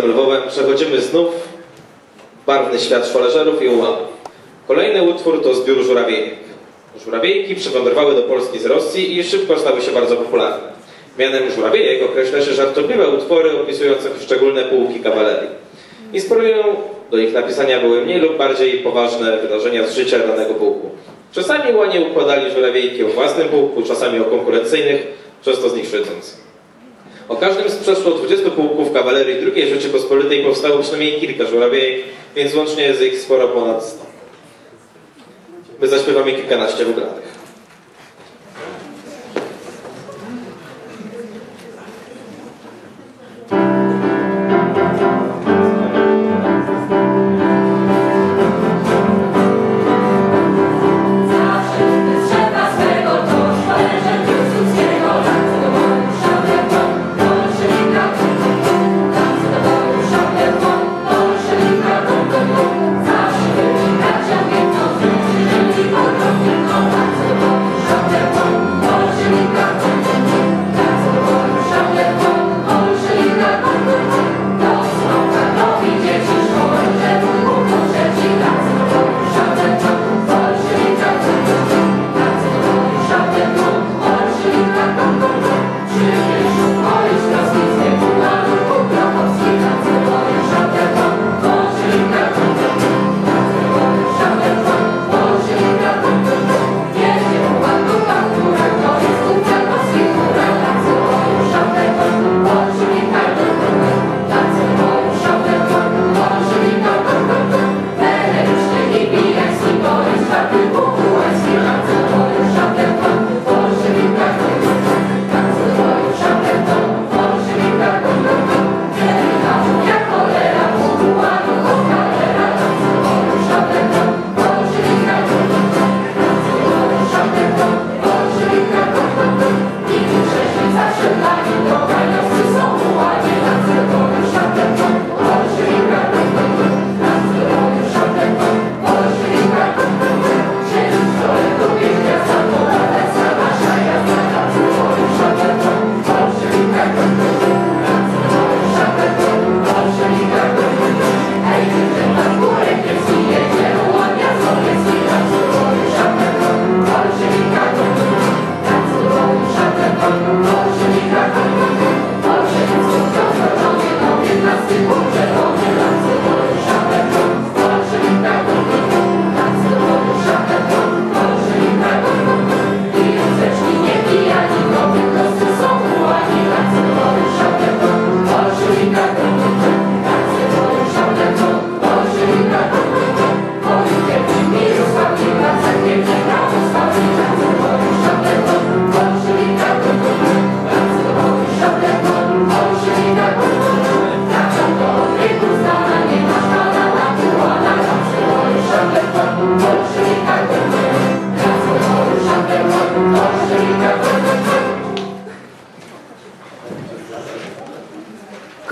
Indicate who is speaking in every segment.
Speaker 1: Lwowem przechodzimy znów w barwny świat szwależerów i ułanów. Kolejny utwór to zbiór żurawiejek. Żurawiejki przywędrowały do Polski z Rosji i szybko stały się bardzo popularne. Mianem żurawiejek określa się żartobliwe utwory opisujące poszczególne półki kawalerii. Inspirują do ich napisania były mniej lub bardziej poważne wydarzenia z życia danego pułku. Czasami łanie układali żurawiejki o własnym pułku, czasami o konkurencyjnych, często z nich szydząc. O każdym z przeszło 20 pułków kawalerii II Rzeczypospolitej powstało przynajmniej kilka żurawiejek, więc łącznie jest ich sporo ponad 100. My zaśpiewamy kilkanaście wygranych.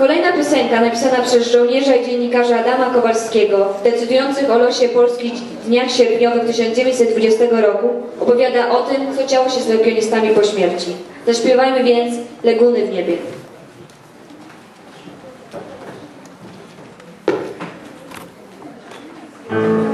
Speaker 2: Kolejna piosenka napisana przez żołnierza i dziennikarza Adama Kowalskiego w decydujących o losie Polski dniach sierpniowych 1920 roku opowiada o tym, co działo się z legionistami po śmierci. Zaśpiewajmy więc Leguny w niebie.
Speaker 3: thank you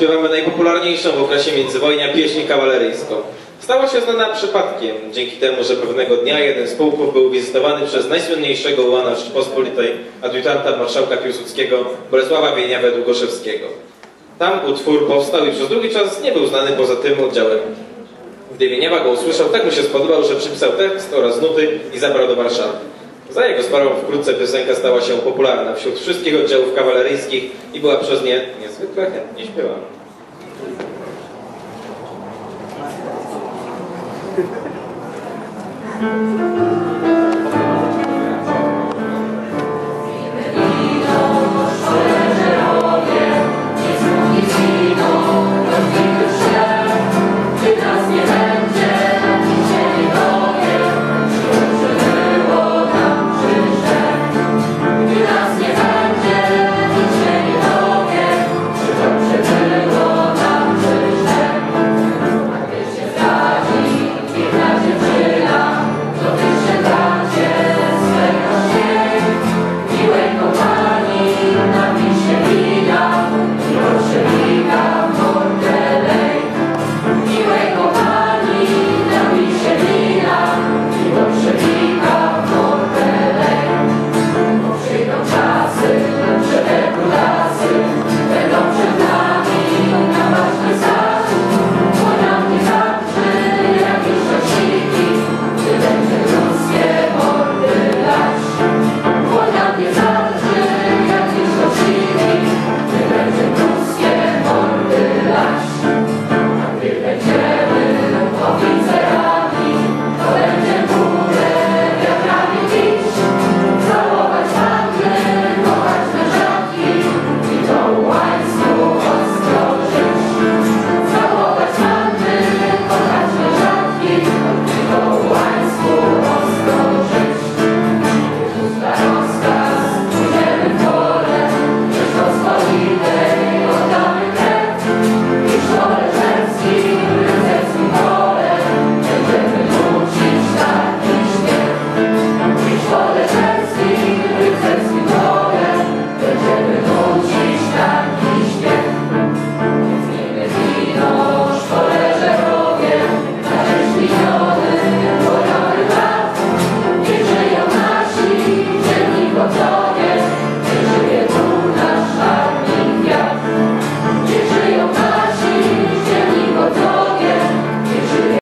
Speaker 1: zaśpiewamy najpopularniejszą w okresie międzywojnia pieśń kawaleryjską. Stała się znana przypadkiem, dzięki temu, że pewnego dnia jeden z pułków był wizytowany przez najsłynniejszego ułana Rzeczypospolitej, adiutanta marszałka Piłsudskiego Bolesława Wieniawę Długoszewskiego. Tam utwór powstał i przez długi czas nie był znany poza tym oddziałem. Gdy Wieniawa go usłyszał, tak mu się spodobał, że przypisał tekst oraz nuty i zabrał do Warszawy. Za jego sprawą wkrótce piosenka stała się popularna wśród wszystkich oddziałów kawaleryjskich i była przez nie niezwykle chętnie śpiewana.
Speaker 3: Thank